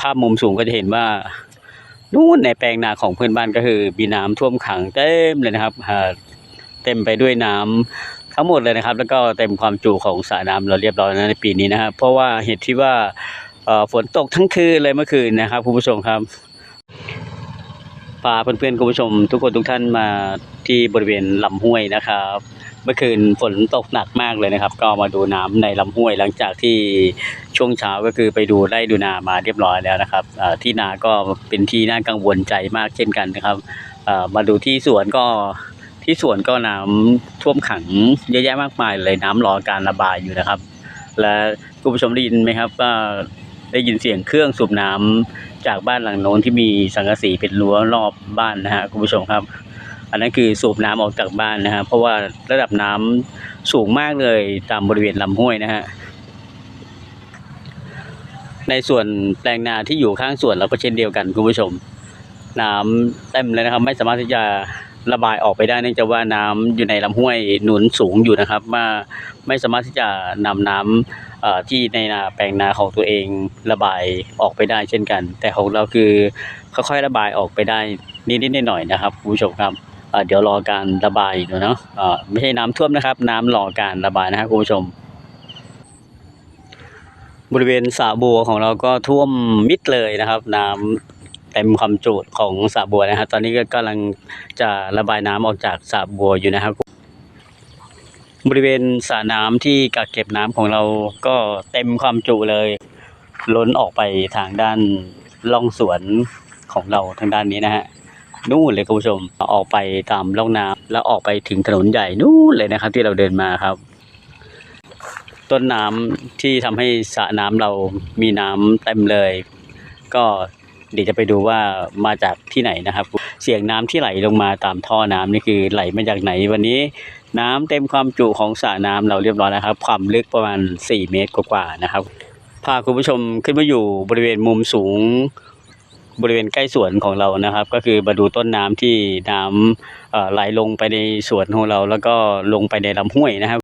ภาพมุมสูงก็จะเห็นว่านู่นในแปลงนาของเพื่อนบ้านก็คือมีน้ำท่วมขังเต็มเลยนะครับเต็มไปด้วยน้ำทั้งหมดเลยนะครับ แล้วก็เต็มความจุของสระน้ำเราเรียบร้อยแล้วในปีนี้นะครับเพราะว่าเหตุที่ว่าฝนตกทั้งคืนเลยเมื่อคืนนะครับคุณผู้ชมครับพาเพื่อนๆคุณผู้ชม ทุกคนทุกท่านมาที่บริเวณลำห้วยนะครับ เมื่อคืนฝนตกหนักมากเลยนะครับ ก็มาดูน้ำในลำห้วยหลังจากที่ช่วงเช้าก็คือไปดูไร่ดูนามาเรียบร้อยแล้วนะครับที่นาก็เป็นที่น่ากังวลใจมากเช่นกันนะครับมาดูที่สวนก็ที่สวนก็น้ำท่วมขังเยอะแยะมากมายเลยน้ำรอการระบายอยู่นะครับ และคุณผู้ชมได้ยินไหมครับว่าได้ยินเสียงเครื่องสูบน้ำจากบ้านหลังโน้นที่มีสังกะสีเป็นรั้วรอบบ้านนะฮะคุณผู้ชมครับ อันนั้นคือสูบน้ำออกจากบ้านนะฮะเพราะว่าระดับน้ำสูงมากเลยตามบริเวณลำห้วยนะฮะในส่วนแปลงนาที่อยู่ข้างสวนเราก็เช่นเดียวกันคุณผู้ชม น้ำเต็มเลยนะครับ ไม่สามารถที่จะระบายออกไปได้เนื่องจากว่าน้ำอยู่ในลำห้วยหนุนสูงอยู่นะครับว่าไม่สามารถที่จะนำน้ำเอ่อที่ในนาแปลงนาของตัวเองระบายออกไปได้เช่นกัน แต่ของเราคือค่อยๆระบายออกไปได้นิดๆหน่อยๆนะครับคุณผู้ชมครับ เดี๋ยวรอการระบายอยู่เนาะไม่ใช่น้ำท่วมนะครับ น้ำรอการระบายนะครับคุณผู้ชม บริเวณสระบัวของเราก็ท่วมมิดเลยนะครับ น้ำเต็มความจุของสระบัวนะครับตอนนี้ก็กำลังจะระบายน้ำออกจากสระบัวอยู่นะครับ บริเวณสระน้ำที่กักเก็บน้ำของเราก็เต็มความจุเลย ล้นออกไปทางด้านล่องสวนของเราทางด้านนี้นะฮะ นู่นเลยคุณผู้ชมออกไปตามร่องน้ำแล้วออกไปถึงถนนใหญ่นู่นเลยนะครับ ที่เราเดินมาครับ ต้นน้ำที่ทำให้สระน้ำเรามีน้ำเต็มเลย ก็เดี๋ยวจะไปดูว่ามาจากที่ไหนนะครับ เสียงน้ำที่ไหลลงมาตามท่อน้ำนี่คือไหลมาจากไหนวันนี้ น้ำเต็มความจุของสระน้ำเราเรียบร้อยแล้วครับ ความลึกประมาณ 4 เมตรกว่าๆนะครับพาคุณผู้ชมขึ้นมาอยู่บริเวณมุมสูง บริเวณใกล้สวนของเรานะครับ ก็คือมาดูต้นน้ำที่น้ำไหลลงไปในสวนของเรา แล้วก็ลงไปในลำห้วยนะครับ